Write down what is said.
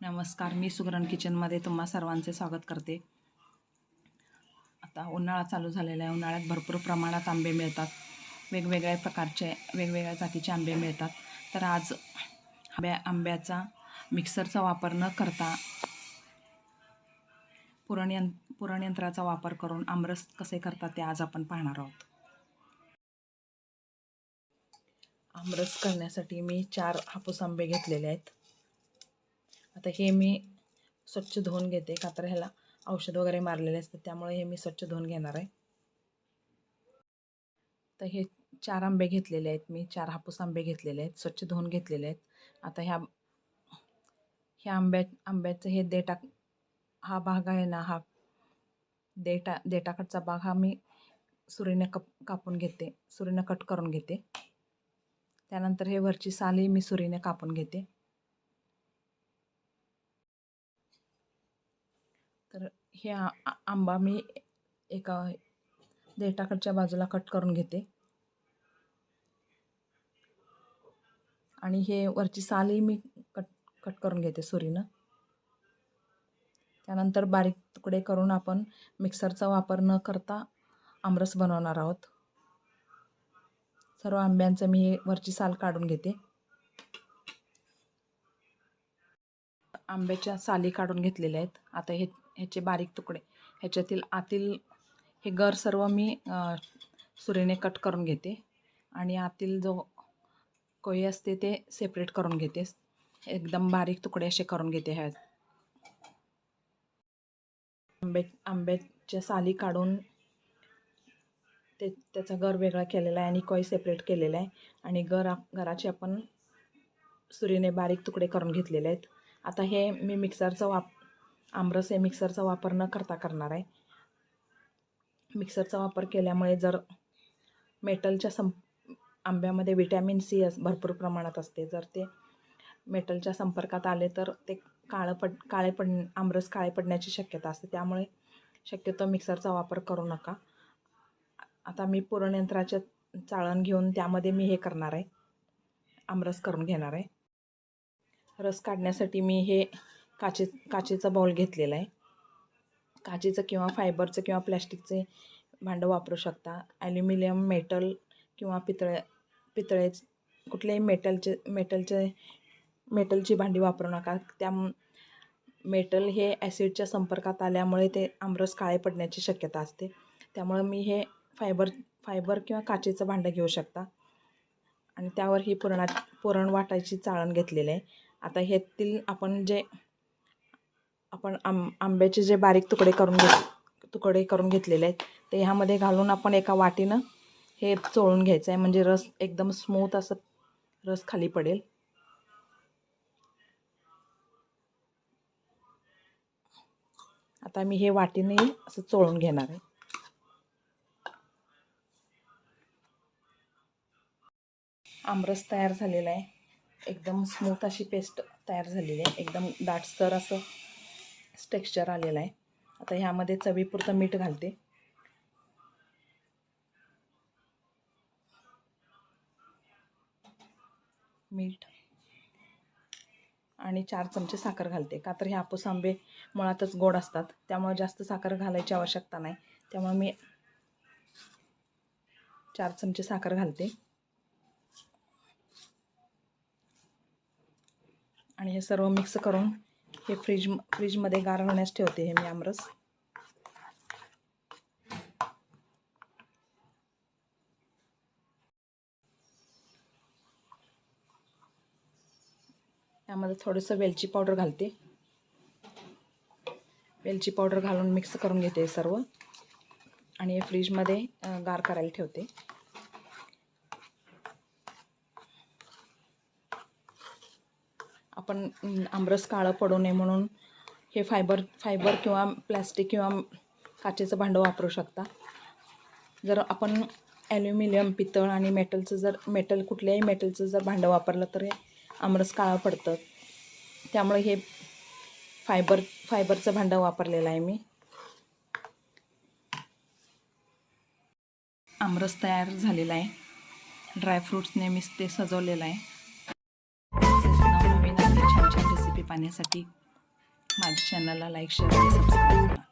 नमस्कार मी सुगरण किचनमध्ये तुम्हा सर्वांचे स्वागत करते. आता उन्हाळा चालू झालेला आहे. उन्हाळ्यात भरपूर प्रमाणात आंबे मिळतात. वेगवेगळ्या प्रकारचे वेगवेगळ्या जातीचे आंबे मिळतात. तर आज आंब्या आंब्याचा मिक्सरचा वापर न करता पुरण पुरणयंत्राचा वापर करून आमरस कसे करतात ते आज आपण पाहणार आहोत. आमरस करण्यासाठी मी चार हापूस आंबे घेतलेले आहेत. आता हे मी स्वच्छ धुवून घेते का तर ह्याला औषध वगैरे मारलेले असतात त्यामुळे हे मी स्वच्छ धुवून घेणार आहे. तर हे चार आंबे घेतलेले आहेत मी चार हापूस आंबे घेतलेले आहेत स्वच्छ धुवून घेतलेले आहेत. आता ह्या ह्या आंब्या आंब्याचं हे देटा हा भाग आहे ना हा देटा देटाकडचा भाग हा मी सुरीने कप कापून घेते सुरीनं कट करून घेते. त्यानंतर हे वरची साली मी सुरीने कापून घेते तर हे आ आंबा मी एका देठाकडच्या बाजूला कट करून घेते. आणि हे वरची सालही मी कट कट करून घेते सुरीनं. त्यानंतर बारीक तुकडे करून आपण मिक्सरचा वापर न करता आमरस बनवणार आहोत. सर्व आंब्यांचं मी हे वरची साल काढून घेते. आंब्याच्या साली काढून घेतलेल्या आहेत. आता हे ह्याचे बारीक तुकडे ह्याच्यातील आतील हे गर सर्व मी सुरीने कट करून घेते आणि आतील जो कोई असते ते सेपरेट करून घेते. एकदम बारीक तुकडे असे करून घेते ह्या. आंबे आंब्याच्या साली काढून ते त्याचा गर वेगळा केलेला आहे आणि कोय सेपरेट केलेला आहे. आणि गर आप आपण सुरीने बारीक तुकडे करून घेतलेले आहेत. आता हे मी मिक्सरचा वाप आमरस हे मिक्सरचा वापर न करता करणार आहे. मिक्सरचा वापर केल्यामुळे जर मेटलच्या सं आंब्यामध्ये विटॅमिन सी अस भरपूर प्रमाणात असते. जर ते मेटलच्या संपर्कात आले तर ते काळं पड काळे पड आमरस काळे पडण्याची शक्यता असते. त्यामुळे शक्यतो मिक्सरचा वापर करू नका. आता मी पुरणयंत्राचे चाळण घेऊन त्यामध्ये मी हे करणार आहे. आमरस करून घेणार आहे. रस काढण्यासाठी मी हे काचे काचेचा बॉल घेतलेला आहे. काचेचं किंवा फायबरचं किंवा प्लॅस्टिकचे भांडं वापरू शकता. ॲल्युमिनियम मेटल किंवा पितळे पितळे कुठल्याही मेटलचे मेटलचे मेटलची भांडी वापरू नका. त्या मेटल हे ॲसिडच्या संपर्कात आल्यामुळे ते आमरस काळे पडण्याची शक्यता असते. त्यामुळं मी हे फायबर फायबर किंवा काचेचं भांडं घेऊ शकता. आणि त्यावर ही पुरणा पुरण वाटायची चाळण घेतलेलं आहे. आता ह्यातील आपण जे आपण आंब आंब्याचे जे बारीक तुकडे करून घेत तुकडे करून घेतलेले आहेत ते ह्यामध्ये घालून आपण एका वाटीनं हे चोळून घ्यायचं आहे. म्हणजे रस एकदम स्मूथ असं रस खाली पडेल. आता मी हे वाटीने असं चोळून घेणार आहे. आमरस तयार झालेला आहे. एकदम स्मूथ अशी पेस्ट तयार झालेली आहे. एकदम दाटसर असं टेक्स्चर आलेलं आहे. आता ह्यामध्ये चवीपुरतं मीठ घालते. मीठ. आणि चार चमचे साखर घालते. का तर हे हापूस आंबे मुळातच गोड असतात. त्यामुळे जास्त साखर घालायची आवश्यकता नाही. त्यामुळे मी चार चमचे साखर घालते. आणि हे सर्व मिक्स करून हे फ्रीज फ्रीजमध्ये गार होण्यास ठेवते हे मी आमरस. यामध्ये थोडंसं वेलची पावडर घालते. वेलची पावडर घालून मिक्स करून घेते सर्व. आणि हे फ्रीजमध्ये गार करायला ठेवते. आपण आमरस काळं पडू नये म्हणून हे फायबर फायबर किंवा प्लॅस्टिक किंवा काचेचं भांडं वापरू शकता. जर आपण ॲल्युमिनियम पितळ आणि मेटलचं जर मेटल कुठल्याही मेटलचं जर भांडं वापरलं तर हे आमरस काळं पडतं. त्यामुळे हे फायबर फायबरचं भांडं वापरलेलं आहे मी. आमरस तयार झालेला आहे. ड्रायफ्रूट्सने मी ते सजवलेलं आहे. पाहण्यासाठी माझ्या चॅनलला लाईक शेअर सबस्क्राईब करा.